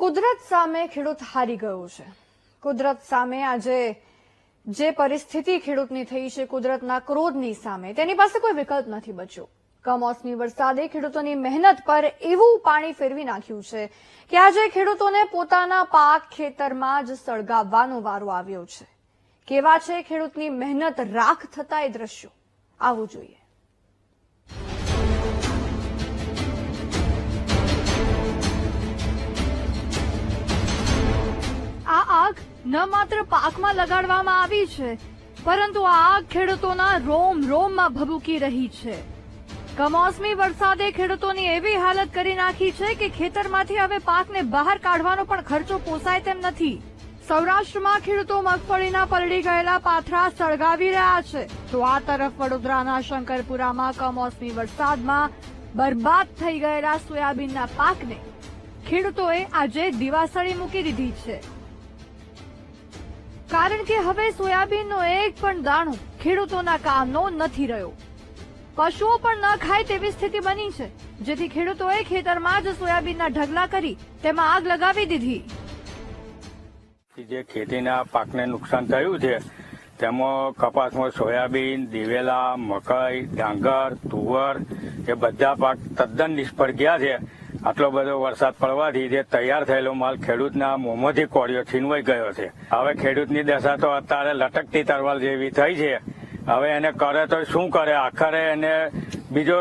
કુદરત સામે ખેડૂત હારી ગયો છે. કુદરત સામે આજે જે પરિસ્થિતિ ખેડૂતની થઈ છે, કુદરતના ક્રોધની સામે, તેની પાસે કોઈ વિકલ્પ નથી બચ્યો. કમોસમી વરસાદે ખેડૂતોની મહેનત પર એવું પાણી ફેરવી નાખ્યું છે કે આજે ખેડૂતોને પોતાના પાક ખેતરમાં જ સળગાવવાનો વારો આવ્યો છે. કેવા છે ખેડૂતની મહેનત રાખ થતા એ દ્રશ્યો? આવવું જોઈએ. ન માત્ર પાકમાં લગાડવામાં આવી છે, પરંતુ આ ખેડૂતોના રોમ રોમમાં ભભૂકી રહી છે. કમોસમી વરસાદે ખેડૂતોની એવી હાલત કરી નાખી છે કે ખેતરમાંથી હવે પાકને બહાર કાઢવાનો પણ ખર્ચો પોસાય તેમ નથી. સૌરાષ્ટ્રમાં ખેડૂતો મગફળીના પલળી ગયેલા પાથરા સળગાવી રહ્યા છે. તો આ તરફ વડોદરાના શંકરપુરામાં કમોસમી વરસાદમાં બરબાદ થઈ ગયેલા સોયાબીનના પાકને ખેડૂતોએ આજે દિવાસળી મૂકી દીધી છે. કારણ કે હવે સોયાબીનનો એક પણ દાણો ખેડૂતોના કામનો નથી રહ્યો. પશુઓ પણ ન ખાય તેવી સ્થિતિ બની છે, જેથી ખેડૂતોએ ખેતરમાં જ સોયાબીનના ઢગલા કરી તેમાં આગ લગાવી દીધી. જે ખેતીના પાકને નુકસાન થયું છે, તેમાં કપાસમાં સોયાબીન, દિવેલા, મકાઈ, ડાંગર, તુવર, એ બધા પાક તદ્દન નિષ્ફળ ગયા છે. આટલો બધો વરસાદ પડવાથી જે તૈયાર થયેલો માલ ખેડૂતના મોંમાંથી કોળિયો છીનવાઈ ગયો છે. હવે ખેડૂતની દશા તો અત્યારે લટકતી તરવાલ જેવી થઈ છે. હવે એને કરે તો શું કરે? આખરે એને બીજો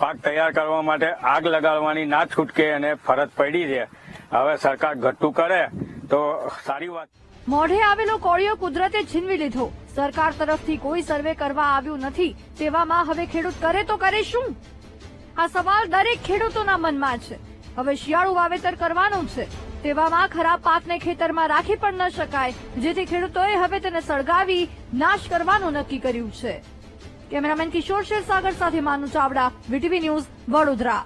પાક તૈયાર કરવા માટે આગ લગાડવાની ના છૂટકે એને ફરજ પડી છે. હવે સરકાર ઘટતું કરે તો સારી વાત. મોઢે આવેલો કોળિયો કુદરતે છીનવી લીધો. સરકાર તરફથી કોઈ સર્વે કરવા આવ્યું નથી. તેવામાં હવે ખેડૂત કરે તો કરે શું? આ સવાલ દરેક ખેડૂતોના મનમાં છે. હવે શિયાળુ વાવેતર કરવાનું છે. તેવામાં ખરાબ પાકને ખેતરમાં રાખી પણ ન શકાય, જેથી ખેડૂતોએ હવે તેને સળગાવી નાશ કરવાનું નક્કી કર્યું છે. કેમેરામેન કિશોર શેરસાગર સાથે માનુ ચાવડા, વીટીવી ન્યૂઝ વડોદરા.